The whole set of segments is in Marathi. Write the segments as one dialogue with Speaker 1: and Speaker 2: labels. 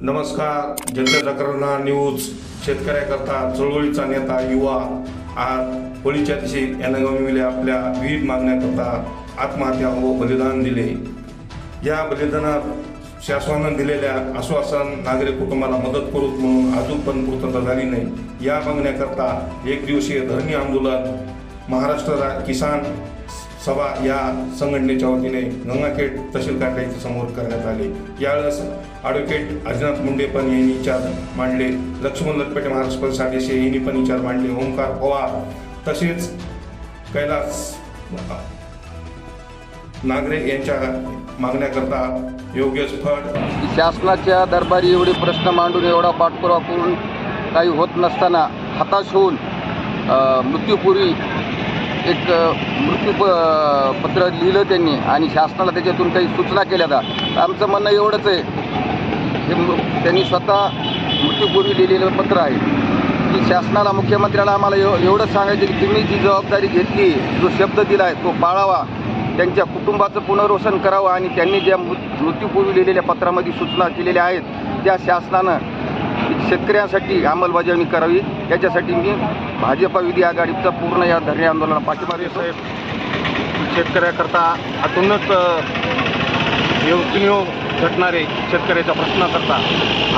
Speaker 1: नमस्कार. जनता जागरणा न्यूज. शेतकऱ्याकरता चळवळीचा नेता युवा आज होळीच्या दिवशी यानं आपल्या विविध मागण्याकरता आत्महत्या व बलिदान दिले. या बलिदानात शासनानं दिलेल्या आश्वासन नागरिक कुटुंबाला मदत करू म्हणून अजून पण पूर्तता झाली नाही. या मागण्याकरता एक दिवसीय धरणी आंदोलन महाराष्ट्र किसान सभा या संघटनेच्या वतीने गंगाखेड तहसील कार्यालयाच्या समोर करण्यात आले. यावेळेस ॲडव्होकेट अजिनाथ मुंडे पण यांनी विचार मांडले. लक्ष्मण लटपेटे महाराष्ट्र साडेसे यांनी पण विचार मांडले. ओंकार पवार तसेच कैलास नागरे यांच्या मागण्याकरता योगेश फड
Speaker 2: शासनाच्या दरबारी एवढे प्रश्न मांडून एवढा पाठपुरावा करून काही होत नसताना हताश होऊन मृत्यूपूर्वी एक मृत्यू प- पत्र लिहिलं त्यांनी आणि शासनाला त्याच्यातून काही सूचना केल्या तर आमचं म्हणणं एवढंच आहे. हे त्यांनी स्वतः मृत्यूपूर्वी लिहिलेलं पत्र आहे. की शासनाला मुख्यमंत्र्याला आम्हाला एव एवढंच सांगायचं की तुम्ही जी जबाबदारी घेतली जो शब्द दिला आहे तो पाळावा. त्यांच्या कुटुंबाचं पुनर्वसन करावं आणि त्यांनी ज्या मृ- मृत्यूपूर्वी लिहिलेल्या पत्रामध्ये सूचना केलेल्या आहेत त्या शासनानं शेतकऱ्यांसाठी अंमलबजावणी करावी. याच्यासाठी मी भाजपा विधी आघाडीचा पूर्ण या धरणे आंदोलनाला पाठिंबा देतो.
Speaker 3: शेतकऱ्याकरता आतूनच योजनीय झटणारे शेतकऱ्याच्या प्रश्नाकरता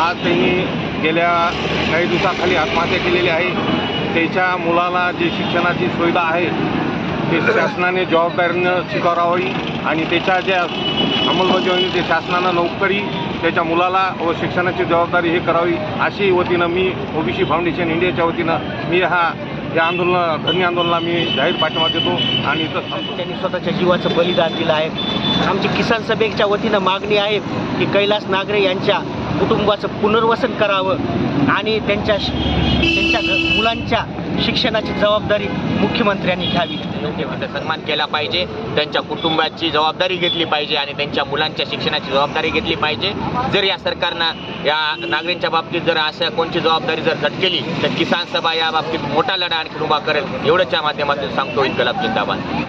Speaker 3: आज त्यांनी गेल्या काही दिवसाखाली आत्महत्या केलेली आहे. त्याच्या मुलाला जी शिक्षणाची सुविधा आहे ते शासनाने जबाबदारीनं स्वीकारावी आणि त्याच्या ज्या अंमलबजावणी ते शासनानं नोकरी त्याच्या मुलाला व शिक्षणाची जबाबदारी हे करावी अशी वतीनं मी ओबीसी फाउंडेशन इंडियाच्या वतीनं मी हा या आंदोलन धरणी आंदोलनाला मी जाहीर पाठिंबा देतो आणि
Speaker 4: त्यांनी स्वतःच्या जीवाचं बलिदान दिलं आहे. आमची किसान सभेच्या वतीनं मागणी आहे की कैलास नागरे यांच्या कुटुंबाचं पुनर्वसन करावं आणि त्यांच्या त्यांच्या घ- मुलांच्या शिक्षणाची जबाबदारी मुख्यमंत्र्यांनी घ्यावी.
Speaker 5: मुख्यमंत्री सन्मान केला पाहिजे त्यांच्या कुटुंबाची जबाबदारी घेतली पाहिजे आणि त्यांच्या मुलांच्या शिक्षणाची जबाबदारी घेतली पाहिजे. जर या सरकारनं या नागरिकांच्या बाबतीत जर अशा कोणची जबाबदारी जर झटकेली तर किसान सभा या बाबतीत मोठा लढा आणखी उभा करेल एवढंच या माध्यमातून सांगतो इन्कलाब जिंदाबाद.